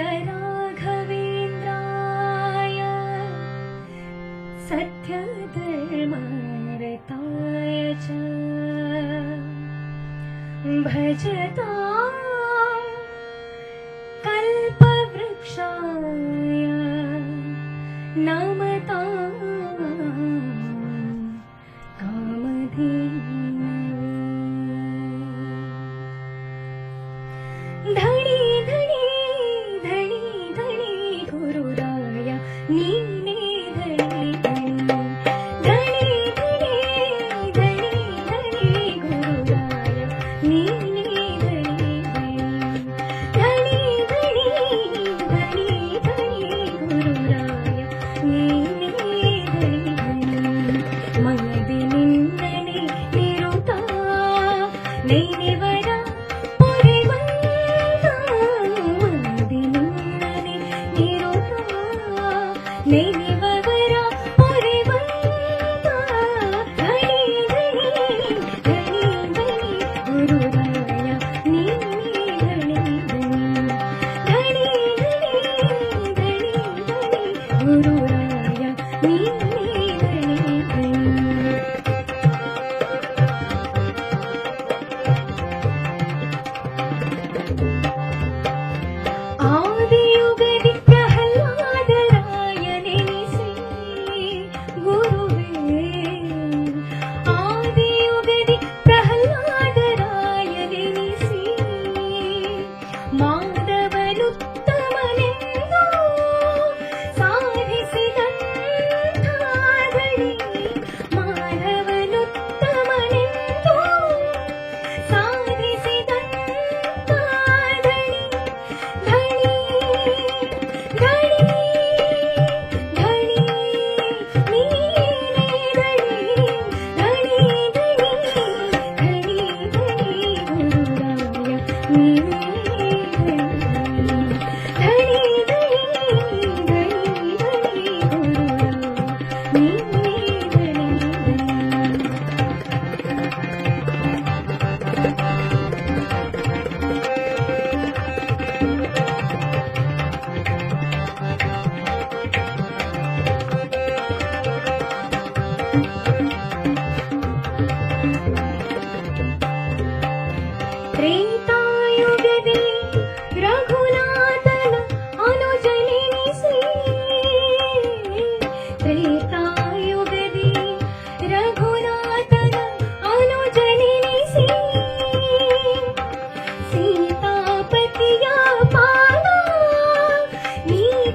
राघवेन्द्राय सत्यधर्मारताय च। भजता నేనెవ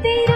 तेरा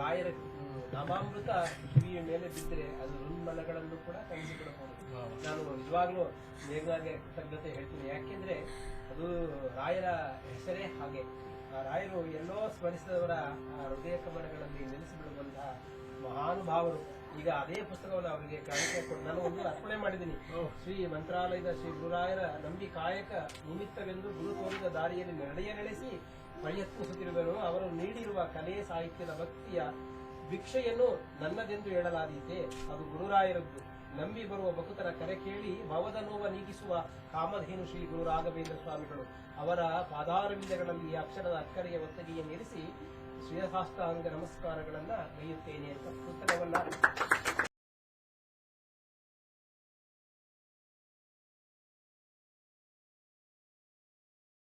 ರಾಯರ ನಮಾಮೃತ ಕಿವಿಯ ಮೇಲೆ ಬಿದ್ದರೆ ಅದು ರುನ್ಮಲಗಳನ್ನು ಕೂಡ ಕಲಿಸಿಕೊಡಬಹುದು ನಾನು ನಿಜವಾಗ್ಲೂ ಮೇಘನಾಗೆ ಕೃತಜ್ಞತೆ ಹೇಳ್ತೀನಿ. ಯಾಕೆಂದ್ರೆ ಅದು ರಾಯರ ಹೆಸರೇ ಹಾಗೆ. ಆ ರಾಯರು ಎಲ್ಲೋ ಸ್ಮರಿಸಿದವರ ಆ ಹೃದಯ ಕಮಲಗಳಲ್ಲಿ ನೆಲೆಸಿಬಿಡುವಂತಹ ಮಹಾನುಭಾವರು. ಈಗ ಅದೇ ಪುಸ್ತಕವನ್ನು ಅವರಿಗೆ ಕಾಣಿಕೆ ಕೊಟ್ಟು ನಾನು ಒಂದು ಅರ್ಪಣೆ ಮಾಡಿದ್ದೀನಿ. ಶ್ರೀ ಮಂತ್ರಾಲಯದ ಶ್ರೀ ಗುರುರಾಯರ ನಂಬಿ ಕಾಯಕ ನಿಮಿತ್ತವೆಂದು ಗುರು ತೋರಿದ ದಾರಿಯಲ್ಲಿ ನಡೆಯ ನಡೆಸಿ ಪ್ರಯತ್ನಿಸುತ್ತಿರುವರು ಅವರು ನೀಡಿರುವ ಕಲೆ ಸಾಹಿತ್ಯದ ಭಕ್ತಿಯ ಭಿಕ್ಷೆಯನ್ನು ನನ್ನದೆಂದು ಹೇಳಲಾದೀತೆ. ಅದು ಗುರುರಾಯರದ್ದು. ನಂಬಿ ಬರುವ ಭಕ್ತರ ಕರೆ ಕೇಳಿ ಭವದ ನೋವ ನೀಗಿಸುವ ಕಾಮಧೇನು ಶ್ರೀ ಗುರು ರಾಘವೇಂದ್ರ ಸ್ವಾಮಿಗಳು. ಅವರ ಪಾದಾರವಿಂದಗಳಲ್ಲಿ ಅಕ್ಷರದ ಅಕ್ಕರೆಯ ಒತ್ತಗೆಯನ್ನಿರಿಸಿ ಶ್ರೀಯಸಾಷ್ಟಾಂಗ ನಮಸ್ಕಾರಗಳನ್ನ ಗೈಯುತ್ತೇನೆ ಅಂತ ಪುಸ್ತಕವನ್ನ